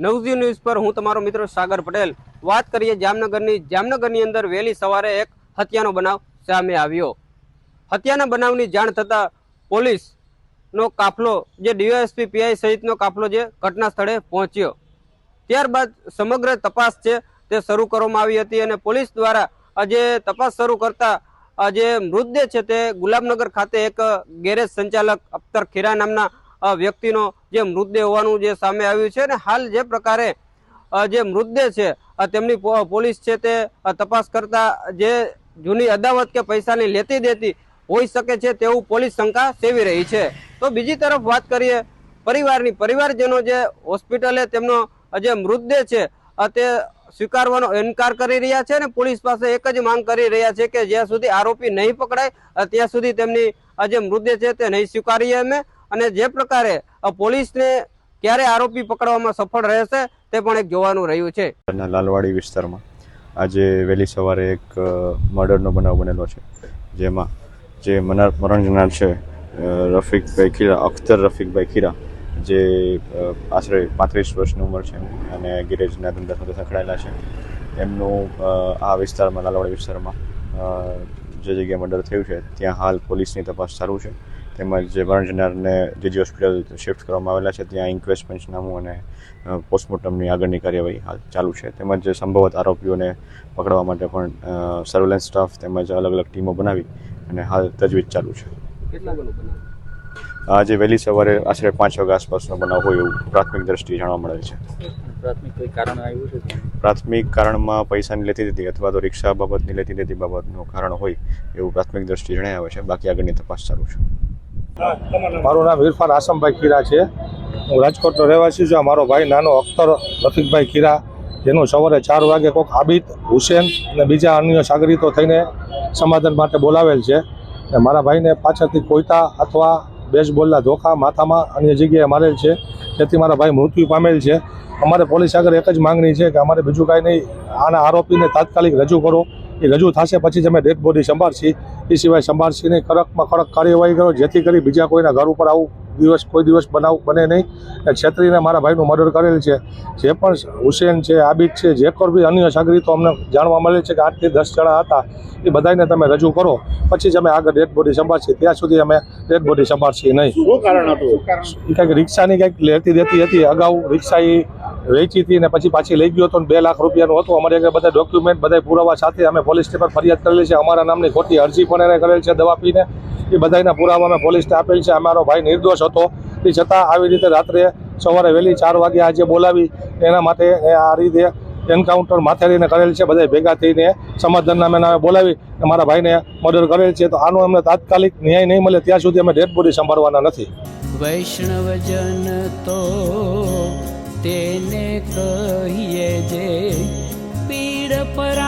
નવજી news પર હું તમારો મિત્ર સાગર પટેલ. વાત કરીએ જામનગરની જામનગરની અંદર વહેલી સવારે એક હત્યાનો બનાવ સામે આવ્યો. હત્યાના બનાવની જાણ થતાં પોલીસનો કાફલો, જે ડીવાયએસપી પીઆઈ સહિતનો કાફલો જે ઘટના સ્થળે પહોંચ્યો. ત્યારબાદ સમગ્ર તપાસ છે તે શરૂ કરવામાં આવી હતી અને પોલીસ દ્વારા આજે તપાસ શરૂ કરતા જે મૃતદેહ છે તે ગુલાબનગર ખાતે એક ગેરેજ સંચાલક અખ્તર ખીરા નામના વ્યક્તિનો જે મૃતદેહ હોવાનું જે સામે આવ્યું છે અને હાલ જે પ્રકારે જે મૃતદેહ છે તેમની પોલીસ છે તે તપાસ કરતા જે જૂની અદાવત કે પૈસાની લેતી દેતી હોઈ શકે છે તેવું પોલીસ શંકા સેવી રહી છે. તો બીજી તરફ વાત કરીએ પરિવારની. પરિવારજનો જે હોસ્પિટલે તેમનો જે મૃતદેહ છે તે સ્વીકારવાનો ઇનકાર કરી રહ્યા છે અને પોલીસ પાસે એક જ માંગ કરી રહ્યા છે કે જ્યાં સુધી આરોપી નહીં પકડાય ત્યાં સુધી તેમની જે મૃતદેહ છે તે નહીં સ્વીકારીએ અમે. અને જે પ્રકારે પોલીસને ક્યારે આરોપી પકડવામાં સફળ રહેશે, તે પણ એક જોવાનું રહ્યું છે. લાલવાડી વિસ્તારમાં આજે વહેલી સવારે એક મર્ડરનો બનાવ બનેલો છે. જેમાં જે મરણ જનાર છે રફીકભાઈ ખીરા, અખ્તર રફીકભાઈ ખીરા, જે આશરે પાંત્રીસ વર્ષની ઉંમર છે અને ગેરેજના ધંધા સાથે સંકળાયેલા છે. એમનું આ વિસ્તારમાં, લાલવાડી વિસ્તારમાં જે જગ્યાએ મર્ડર થયું છે, ત્યાં હાલ પોલીસની તપાસ ચાલુ છે. તેમજ જે મરણ જનારને જેજી હોસ્પિટલ શિફ્ટ કરવામાં આવેલા છે ત્યાં ઇન્ક્વેસ્ટ પંચનામું અને પોસ્ટમોર્ટમની આગળની કાર્યવાહી હાલ ચાલુ છે. તેમજ સંભવત આરોપીઓને પકડવા માટે પણ સર્વેલન્સ સ્ટાફ તેમજ અલગ અલગ ટીમો બનાવી અને હાલ તજવીજ ચાલુ છે. આજે વહેલી સવારે આશરે પાંચ વાગ્યા આસપાસનો બનાવ હોય એવું પ્રાથમિક દ્રષ્ટિએ જાણવા મળેલ છે. પ્રાથમિક કારણ આવ્યું છે પ્રાથમિક કારણમાં પૈસાની લેતી દેતી અથવા તો રિક્ષા બાબતની લેતી દેતી બાબતનું કારણ હોય એવું પ્રાથમિક દ્રષ્ટિએ જણાય આવે છે. બાકી આગળની તપાસ ચાલુ છે. મારું નામ ઇરફાન આસમભાઈ ખીરા છે. હું રાજકોટનો રહેવાસી છું. મારો ભાઈ નાનો અખ્તર રફીકભાઈ ખીરા. જેનું સવારે ચાર વાગે કોઈક આબિદ, હુસેન અને બીજા અન્ય સાગરીતો થઈને સમાધાન માટે બોલાવેલ છે. અને મારા ભાઈને પાછળથી કોઈતા અથવા બેસબોલના ધોકા માથામાં અન્ય જગ્યાએ મારેલ છે. જેથી મારા ભાઈ મૃત્યુ પામેલ છે. અમારે પોલીસ આગળ એક જ માંગણી છે કે અમારે બીજું કાંઈ નહીં. આના આરોપીને તાત્કાલિક રજૂ કરો. એ રજૂ થશે પછી જ અમે ડેડ બોડી સંભાળશી. એ સિવાય સંભાળશી નહીં કડકમાં કડક કાર્યવાહી કરો જેથી કરી બીજા કોઈના ઘર ઉપર આવું દિવસ કોઈ દિવસ બનાવ બને નહીં. અને છેતરીને મારા ભાઈનું મર્ડર કરેલ છે. જે પણ હુસેન છે આબિદ છે જે કોઈ બી અન્ય સાગરીતો અમને જાણવા મળે છે કે આઠથી દસ જણા હતા. એ બધાને તમે રજૂ કરો. પછી જ અમે આગળ ડેડ બોડી સંભાળશી. ત્યાં સુધી અમે ડેડ બોડી સંભાળશી નહીં. શું કારણ હતું? કંઈક રિક્ષાની કંઈક લેતી દેતી હતી. અગાઉ રિક્ષા એ વેચી હતી અને પછી પાછી લઈ ગયો હતો બે લાખ રૂપિયાનું હતું. અમારી આગળ બધા ડોક્યુમેન્ટ બધા પુરાવા સાથે અમે પોલીસ પર ફરિયાદ કરેલી છે. અમારા નામની ખોટી અરજી પણ એને કરેલ છે દવા પીને. એ બધાના પુરાવા અમે પોલીસને આપેલ છે. અમારો ભાઈ નિર્દોષ હતો. એ છતાં આવી રીતે રાત્રે સવારે વહેલી ચાર વાગે આજે બોલાવી એના માટે આ રીતે એન્કાઉન્ટર માથેરીને કરેલ છે. બધા ભેગા થઈને સમાધાન અમે નામે બોલાવી મારા ભાઈને મર્ડર કરેલ છે. તો આનો અમને તાત્કાલિક ન્યાય નહીં મળે. ત્યાં સુધી અમે ડેડ બોડી સંભાળવાના નથી. વૈષ્ણવજન તો તેને કહીએ જે પીડ પરા